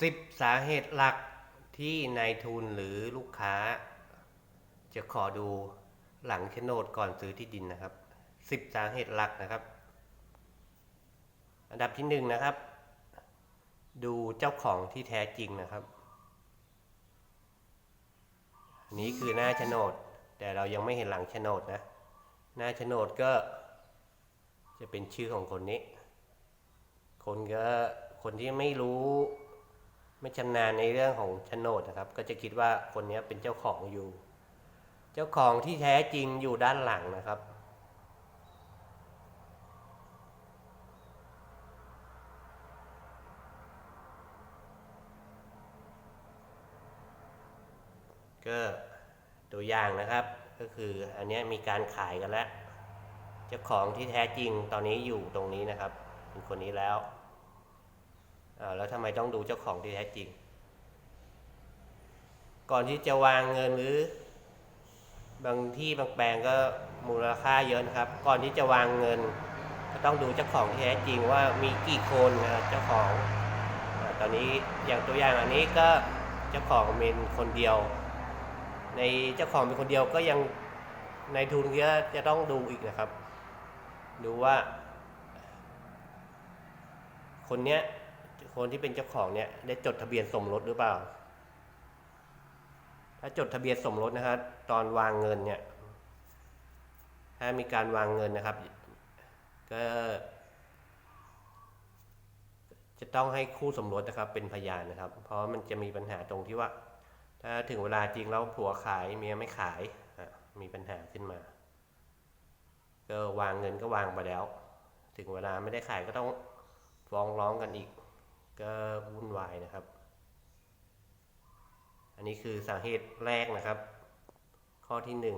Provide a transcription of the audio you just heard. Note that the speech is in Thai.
สิบสาเหตุหลักที่นายทุนหรือลูกค้า จะขอดูหลังโฉนดก่อนซื้อที่ดินนะครับสิบสาเหตุหลักนะครับ อันดับที่หนึ่งนะครับ ดูเจ้าของที่แท้จริงนะครับนนี้คือหน้าโฉนด แต่เรายังไม่เห็นหลังโฉนดนะ หน้าโฉนดก็จะเป็นชื่อของคนนี้ คนก็คนที่ไม่รู้ ไม่ชำนาญในเรื่องของโฉนดนะครับ ก็จะคิดว่าคนนี้เป็นเจ้าของอยู่ เจ้าของที่แท้จริงอยู่ด้านหลังนะครับ ก็ตัวอย่างนะครับ ก็คืออันนี้มีการขายกันแล้ว เจ้าของที่แท้จริงตอนนี้อยู่ตรงนี้นะครับ เป็นคนนี้แล้วาแล้วทำไมต้องดูเจ้าของที่แท้จริง ก่อนที่จะวางเงินหรือบางที่บางแปลงก็มูลค่าเยอะนะครับ ก่อนที่จะวางเงิน ก็ต้องดูเจ้าของที่แท้จริงว่ามีกี่คนนะเจ้าของอตอนนี้อย่างตัวอย่างอันนี้ก็เจ้าของเป็นคนเดียว ในเจ้าของเป็นคนเดียวก็ยังในทุนก็จะต้องดูอีกนะครับ ดูว่า คนเนี้ย คนที่เป็นเจ้าของเนี่ยได้จดทะเบียนสมรสหรือเปล่า ถ้าจดทะเบียนสมรสนะครับตอนวางเงินเนี่ยถ้ามีการวางเงินนะครับ ก็ จะต้องให้คู่สมรสนะครับ เป็นพยานนะครับ เพราะมันจะมีปัญหาตรงที่ว่า ถ้าถึงเวลาจริงแล้วผัวขายเมียไม่ขายมีปัญหาขึ้นมา ก็วางเงินก็วางไปแล้ว ถึงเวลาไม่ได้ขายก็ต้องฟ้องร้องกันอีก ก็วุ่นวายนะครับ อันนี้คือสาเหตุแรกนะครับ ข้อที่หนึ่ง